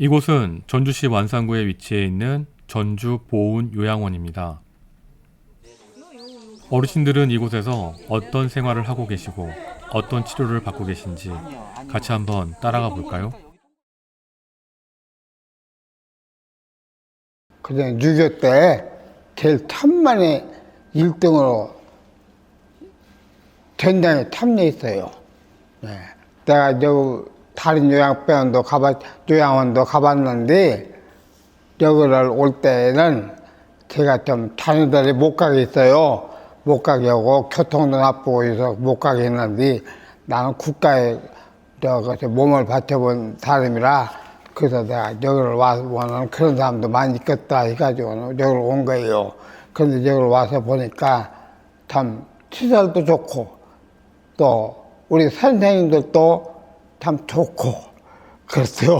이곳은 전주시 완산구에 위치해 있는 전주 보훈 요양원입니다. 어르신들은 이곳에서 어떤 생활을 하고 계시고 어떤 치료를 받고 계신지 같이 한번 따라가 볼까요? 그냥 6.25 때 제일 탐만에 1등으로 전장에 탐내있어요. 네. 내가 저 다른 요양병원도 가봤, 요양원도 가봤는데 여기를 올 때는 제가 좀 데를 못 가게 있어요. 못 가게 하고 교통도 나쁘고 해서 못 가게 했는데 나는 국가에 저것에 몸을 바쳐본 사람이라 그래서 내가 여기를 와서는 그런 사람도 많이 있겠다 해가지고 여기를 온 거예요. 그런데 여기를 와서 보니까 참 시설도 좋고 또 우리 선생님들도 참 좋고 그랬어요.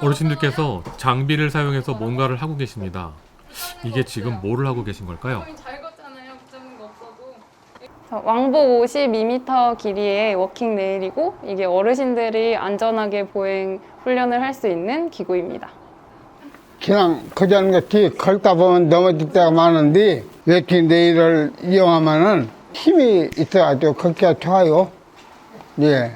어르신들께서 장비를 사용해서 뭔가를 하고 계십니다. 이게 지금 뭐를 하고 계신 걸까요? 잘 걷잖아요. 붙잡는 거 없어도. 왕복 52m 길이의 워킹 레일이고 이게 어르신들이 안전하게 보행 훈련을 할 수 있는 기구입니다. 그냥 그전 같이 걸다 보면 넘어질 때가 많은데 내일을 이용하면은 힘이 있어가지고 걷기가 좋아요. 예.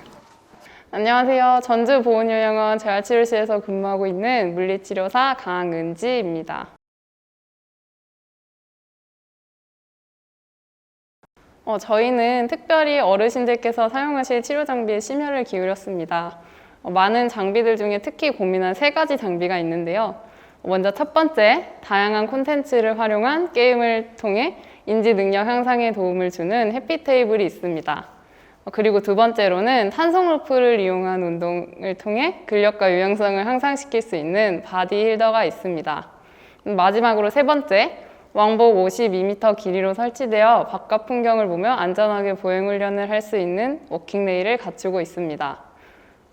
안녕하세요. 전주 보훈요양원 재활치료실에서 근무하고 있는 물리치료사 강은지입니다. 어, 저희는 특별히 어르신들께서 사용하실 치료 장비에 심혈을 기울였습니다. 어, 많은 장비들 중에 특히 고민한 세 가지 장비가 있는데요. 먼저 첫 번째, 다양한 콘텐츠를 활용한 게임을 통해 인지 능력 향상에 도움을 주는 해피 테이블이 있습니다. 어, 그리고 두 번째로는 탄성 로프를 이용한 운동을 통해 근력과 유연성을 향상시킬 수 있는 바디 힐더가 있습니다. 음, 마지막으로 세 번째, 왕복 52m 길이로 설치되어 바깥 풍경을 보며 안전하게 보행 훈련을 할 수 있는 워킹 레일을 갖추고 있습니다.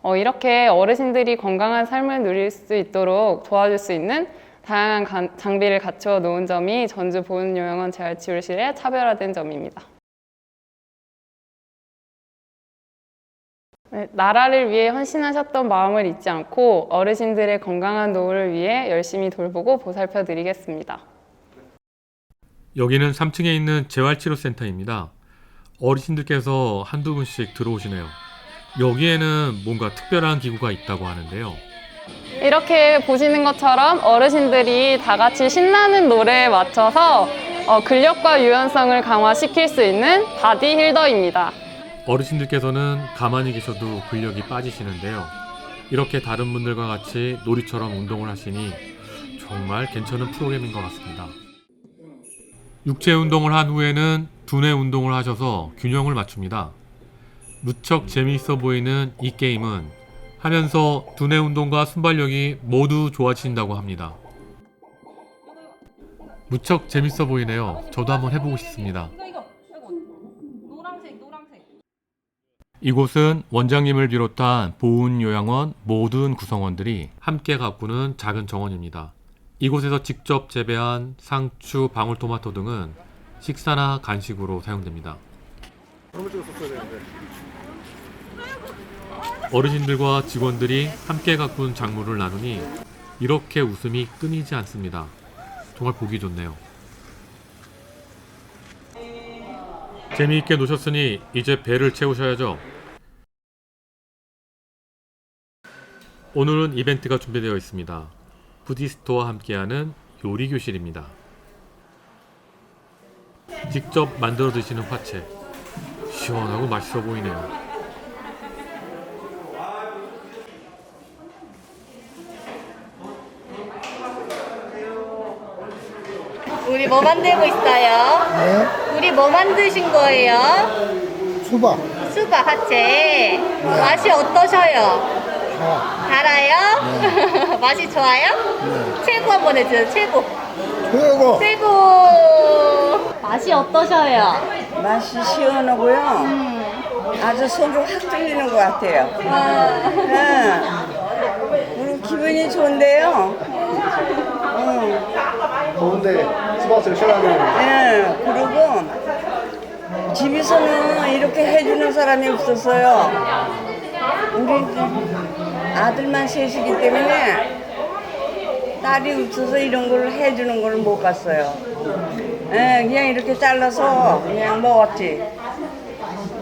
어, 이렇게 어르신들이 건강한 삶을 누릴 수 있도록 도와줄 수 있는 다양한 가- 장비를 갖추어 놓은 점이 전주 보훈요양원 재활치료실의 차별화된 점입니다. 네, 나라를 위해 헌신하셨던 마음을 잊지 않고 어르신들의 건강한 노후를 위해 열심히 돌보고 보살펴 드리겠습니다. 여기는 3층에 있는 재활치료센터입니다. 어르신들께서 한두 분씩 들어오시네요. 여기에는 뭔가 특별한 기구가 있다고 하는데요. 이렇게 보시는 것처럼 어르신들이 다 같이 신나는 노래에 맞춰서 어, 근력과 유연성을 강화시킬 수 있는 바디 힐더입니다. 어르신들께서는 가만히 계셔도 근력이 빠지시는데요. 이렇게 다른 분들과 같이 놀이처럼 운동을 하시니 정말 괜찮은 프로그램인 것 같습니다. 육체 운동을 한 후에는 두뇌 운동을 하셔서 균형을 맞춥니다. 무척 재미있어 보이는 이 게임은 하면서 두뇌 운동과 순발력이 모두 좋아진다고 합니다. 무척 재밌어 보이네요. 저도 한번 해보고 싶습니다. 이곳은 원장님을 비롯한 보훈요양원 모든 구성원들이 함께 가꾸는 작은 정원입니다. 이곳에서 직접 재배한 상추, 방울토마토 등은 식사나 간식으로 사용됩니다. 어르신들과 직원들이 함께 가꾼 작물을 나누니 이렇게 웃음이 끊이지 않습니다. 정말 보기 좋네요. 재미있게 노셨으니 이제 배를 채우셔야죠. 오늘은 이벤트가 준비되어 있습니다. 부디스토와 함께하는 요리 교실입니다. 직접 만들어 드시는 화채. 시원하고 맛있어 보이네요. 우리 뭐 만들고 있어요? 네. 우리 뭐 만드신 거예요? 수박. 수박 화채. 맛이 어떠셔요? 자, 달아요? 맛이 좋아요? 최고 한 번 해줘요, 최고. 최고. 최고. 맛이 어떠셔요? 맛이 시원하고요. 아주 속이 확 뚫리는 것 같아요. 응. 우리 기분이 좋은데요. 응. 더운데 수박을 시원하게 하는 응. 그리고 집에서는 이렇게 해주는 사람이 없었어요. 우리 아들만 셋이기 때문에 딸이 없어서 이런 걸 해주는 걸 못 봤어요. 예, 그냥 이렇게 잘라서 그냥 먹었지.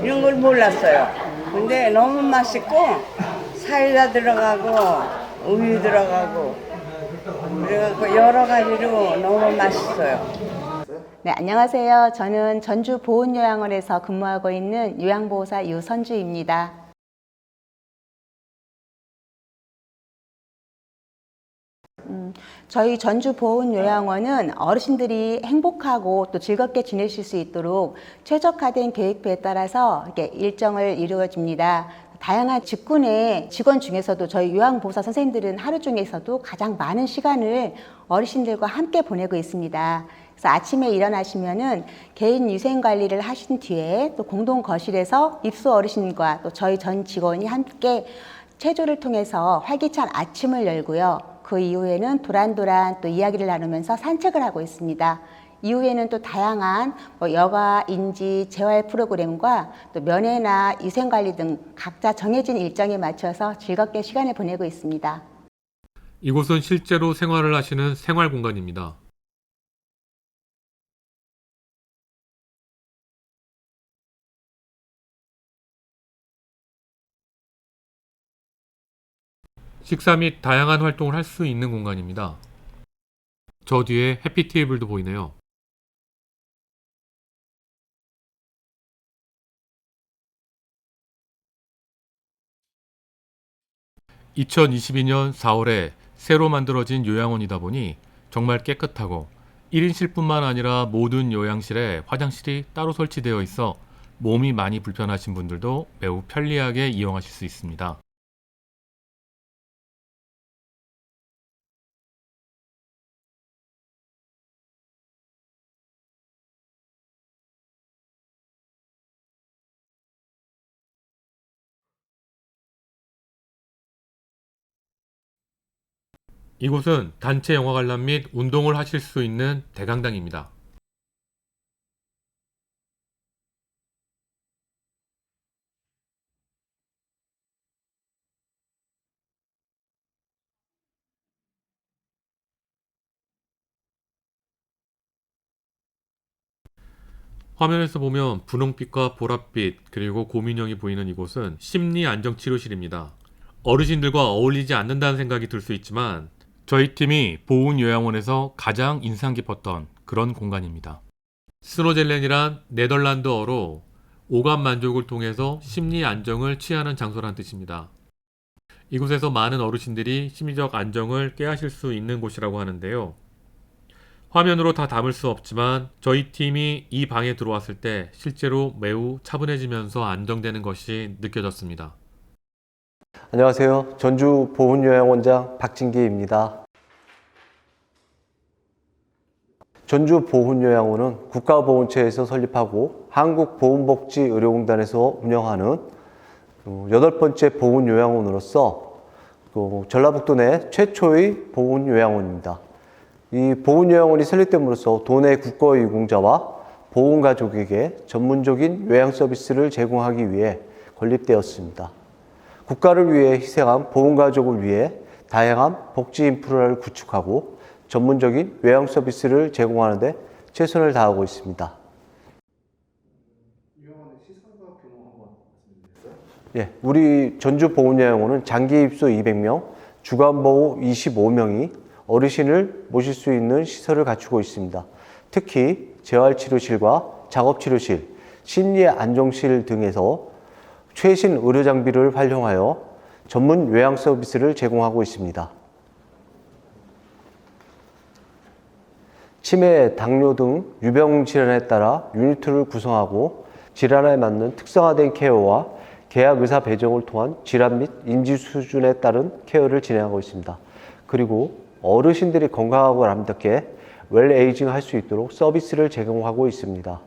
이런 걸 몰랐어요. 근데 너무 맛있고 사이다 들어가고 우유 들어가고 그래갖고 여러 가지로 너무 맛있어요. 네, 안녕하세요. 저는 전주 보훈요양원에서 근무하고 있는 요양보호사 유선주입니다. 음, 저희 전주 보훈요양원은 어르신들이 행복하고 또 즐겁게 지내실 수 있도록 최적화된 계획표에 따라서 이렇게 일정을 이루어집니다. 다양한 직군의 직원 중에서도 저희 요양보호사 선생님들은 하루 중에서도 가장 많은 시간을 어르신들과 함께 보내고 있습니다. 그래서 아침에 일어나시면은 개인 위생 관리를 하신 뒤에 또 공동 거실에서 입소 어르신과 또 저희 전 직원이 함께 체조를 통해서 활기찬 아침을 열고요. 그 이후에는 도란도란 또 이야기를 나누면서 산책을 하고 있습니다. 이후에는 또 다양한 뭐 여가, 인지, 재활 프로그램과 또 면회나 위생관리 등 각자 정해진 일정에 맞춰서 즐겁게 시간을 보내고 있습니다. 이곳은 실제로 생활을 하시는 생활 공간입니다. 식사 및 다양한 활동을 할 수 있는 공간입니다. 저 뒤에 해피 테이블도 보이네요. (2022년 4월에) 새로 만들어진 요양원이다 보니 정말 깨끗하고 1인실뿐만 아니라 모든 요양실에 화장실이 따로 설치되어 있어 몸이 많이 불편하신 분들도 매우 편리하게 이용하실 수 있습니다. 이곳은 단체 영화 관람 및 운동을 하실 수 있는 대강당입니다. 화면에서 보면 분홍빛과 보랏빛 그리고 고민형이 보이는 이곳은 심리 안정 치료실입니다. 어르신들과 어울리지 않는다는 생각이 들 수 있지만 저희 팀이 보훈 요양원에서 가장 인상 깊었던 그런 공간입니다. 스노젤렌이란 네덜란드어로 오감 만족을 통해서 심리 안정을 취하는 장소란 뜻입니다. 이곳에서 많은 어르신들이 심리적 안정을 깨하실 수 있는 곳이라고 하는데요. 화면으로 다 담을 수 없지만 저희 팀이 이 방에 들어왔을 때 실제로 매우 차분해지면서 안정되는 것이 느껴졌습니다. 안녕하세요. 전주 보훈요양원장 박진기입니다. 전주 보훈요양원은 국가보훈처에서 설립하고 한국보훈복지의료공단에서 운영하는 어, 여덟 번째 보훈요양원으로서 또 전라북도 내 최초의 보훈요양원입니다. 이 보훈요양원이 설립됨으로써 도내 국가유공자와 보훈가족에게 전문적인 요양 서비스를 제공하기 위해 건립되었습니다. 국가를 위해 희생한 보훈가족을 위해 다양한 복지 인프라를 구축하고 전문적인 요양 서비스를 제공하는 데 최선을 다하고 있습니다. 예, 우리 전주 보훈요양원은 장기 입소 200명, 주간 보호 25명이 어르신을 모실 수 있는 시설을 갖추고 있습니다. 특히 재활치료실과 작업치료실, 심리 안정실 등에서 최신 의료 장비를 활용하여 전문 요양 서비스를 제공하고 있습니다. 치매, 당뇨 등 유병 질환에 따라 유니트를 구성하고 질환에 맞는 특성화된 케어와 계약 의사 배정을 통한 질환 및 인지 수준에 따른 케어를 진행하고 있습니다. 그리고 어르신들이 건강하고 아름답게 웰 에이징 할 수 있도록 서비스를 제공하고 있습니다.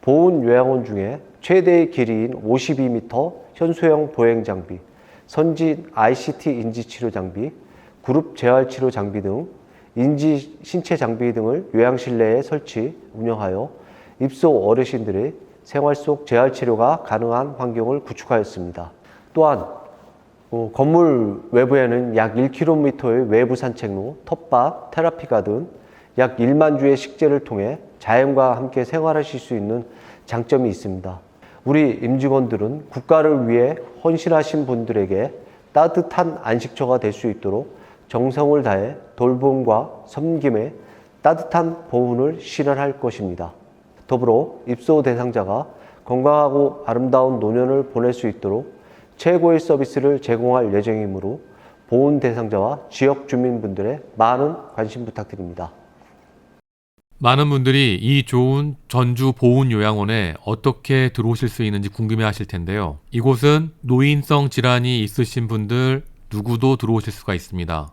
보훈 요양원 중에 최대의 길이인 52m 현소형 보행 장비, 선진 ICT 인지 치료 장비, 그룹 재활 치료 장비 등 인지 신체 장비 등을 요양실 내에 설치, 운영하여 입소 어르신들의 생활 속 재활 치료가 가능한 환경을 구축하였습니다. 또한 어, 건물 외부에는 약 1km의 외부 산책로, 텃밭, 테라피 가든 약 1만 주의 식재를 통해 자연과 함께 생활하실 수 있는 장점이 있습니다. 우리 임직원들은 국가를 위해 헌신하신 분들에게 따뜻한 안식처가 될 수 있도록 정성을 다해 돌봄과 섬김에 따뜻한 보훈을 실현할 것입니다. 더불어 입소 대상자가 건강하고 아름다운 노년을 보낼 수 있도록 최고의 서비스를 제공할 예정이므로 보훈 대상자와 지역 주민분들의 많은 관심 부탁드립니다. 많은 분들이 이 좋은 전주 보훈 요양원에 어떻게 들어오실 수 있는지 궁금해 하실 텐데요. 이곳은 노인성 질환이 있으신 분들 누구도 들어오실 수가 있습니다.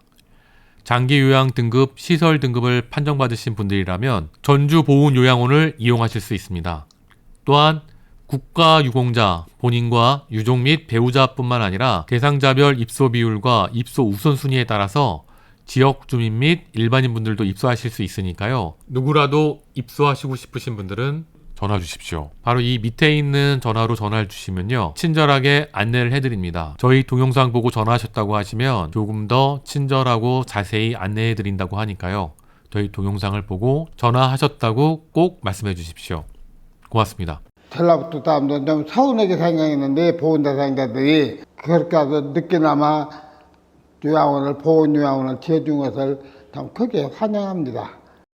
장기 요양 등급 시설 등급을 판정받으신 분들이라면 전주 보훈 요양원을 이용하실 수 있습니다. 또한 국가 유공자, 본인과 유족 및 배우자뿐만 아니라 대상자별 입소 비율과 입소 우선순위에 따라서 지역 주민 및 일반인 분들도 입소하실 수 있으니까요. 누구라도 입소하시고 싶으신 분들은 전화 주십시오. 바로 이 밑에 있는 전화로 전화를 주시면요. 친절하게 안내를 해드립니다. 저희 동영상 보고 전화하셨다고 하시면 조금 더 친절하고 자세히 안내해 드린다고 하니까요. 저희 동영상을 보고 전화하셨다고 꼭 말씀해 주십시오. 고맙습니다. 전라북도 사람들은 좀 서운하게 생각했는데 보훈 대상자들이 그렇게 해서 늦게나마 요양원을 보훈 요양원을 지어준 것을 참 크게 환영합니다.